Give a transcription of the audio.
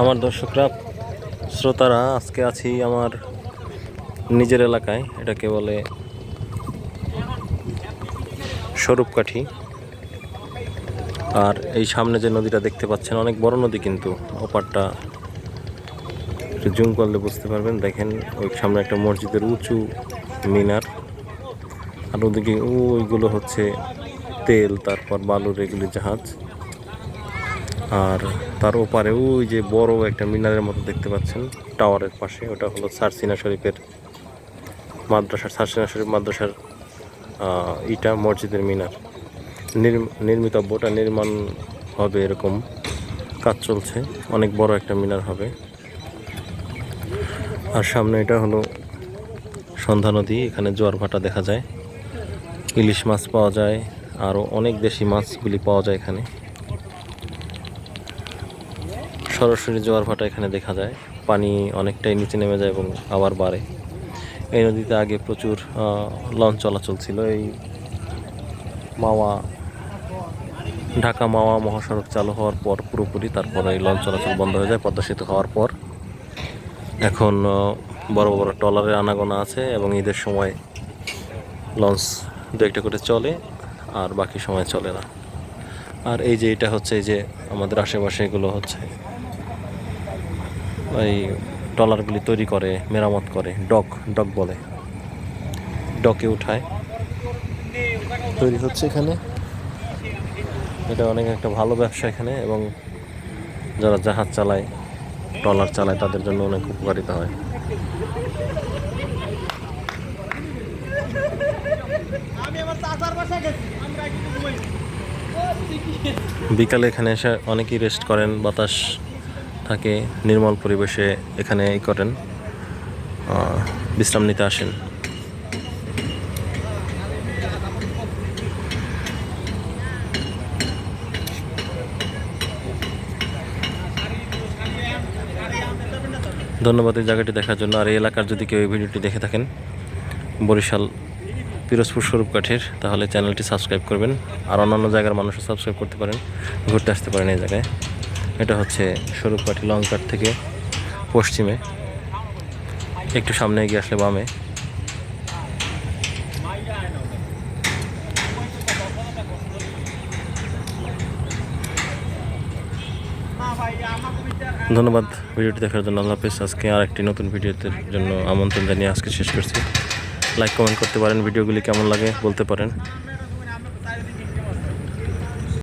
আমার দর্শকরা, শ্রোতারা, আজকে আছি আমার নিজের এলাকায়, এটাকে বলে স্বরূপকাঠি। আর এই সামনে যে নদীটা দেখতে পাচ্ছেন, অনেক বড় নদী কিন্তু, ওপারটা একটু জুম করলে বুঝতে পারবেন। দেখেন, ওই সামনে একটা মসজিদের উঁচু মিনার, আর ওদিকে ওইগুলো হচ্ছে তেল, তারপর বালুর এগুলি জাহাজ। আর তার ওপারে ওই যে বড় একটা মিনারের মতো দেখতে পাচ্ছেন, টাওয়ারের পাশে, ওটা হলো সারসিনা শরীফের মাদ্রাসার সারসিনা শরীফ মাদ্রাসার ইটা মসজিদের মিনার। নির্ম- নির্মিতব্য, ওটা নির্মাণ হবে এরকম কাজ চলছে, অনেক বড় একটা মিনার হবে। আর সামনে এটা হলো সন্ধ্যা নদী, এখানে জোয়ার ভাটা দেখা যায়। ইলিশ মাছ পাওয়া যায় আরও অনেক দেশি মাছগুলি পাওয়া যায় এখানে। সরাসরি জোয়ার ভাটা এখানে দেখা যায়। পানি অনেকটাই নিচে নেমে যায় এবং আবার বাড়ে। এই নদীতে আগে প্রচুর লঞ্চ চলাচল ছিল। এই মাওয়া, ঢাকা মাওয়া মহাসড়ক চালু হওয়ার পর পুরোপুরি তারপর এই লঞ্চ চলাচল বন্ধ হয়ে যায়। পদ্মা সেতু হওয়ার পর। এখন বড় বড় ট্রলারের আনাগোনা আছে এবং ঈদের সময় লঞ্চ দু একটা করে চলে, আর বাকি সময় চলে না। আর এই যে এটা হচ্ছে, এই যে আমাদের আশেপাশে এগুলো হচ্ছে ওই ট্রলারগুলি তৈরি করে, মেরামত করে, ডক ডক বলে। ডকে উঠায়। তৈরি হচ্ছে এখানে। এটা অনেক একটা ভালো ব্যবসা এখানে এবং যারা জাহাজ চালায় ট্রলার চালায়, তাদের জন্য অনেক উপকারিতা হয়। বিকালে এখানে এসে অনেকেই রেস্ট করেন, বাতাস থাকে নির্মল পরিবেশে এখানে এই করেন বিশ্রাম নিতে আসেন। ধন্যবাদ এই জায়গাটি দেখার জন্য। আর এই এলাকার যদি কেউ এই ভিডিওটি দেখে থাকেন, বরিশাল পিরোজপুর স্বরূপকাঠির তাহলে চ্যানেলটি সাবস্ক্রাইব করবেন। আর অন্যান্য জায়গার মানুষও সাবস্ক্রাইব করতে পারেন, ঘুরতে আসতে পারেন এই জায়গায়। এটা হচ্ছে স্বরূপকাঠি লংকাট থেকে পশ্চিমে। একটু সামনে এগিয়ে আসলে বামে। ধন্যবাদ ভিডিওটি দেখার জন্য। আল্লাহ হাফিজ। আজকে আর একটি নতুন ভিডিওতে জন্য আমন্ত্রণ জানিয়ে আজকে শেষ করছি। লাইক কমেন্ট করতে পারেন। ভিডিওগুলি কেমন লাগে বলতে পারেন।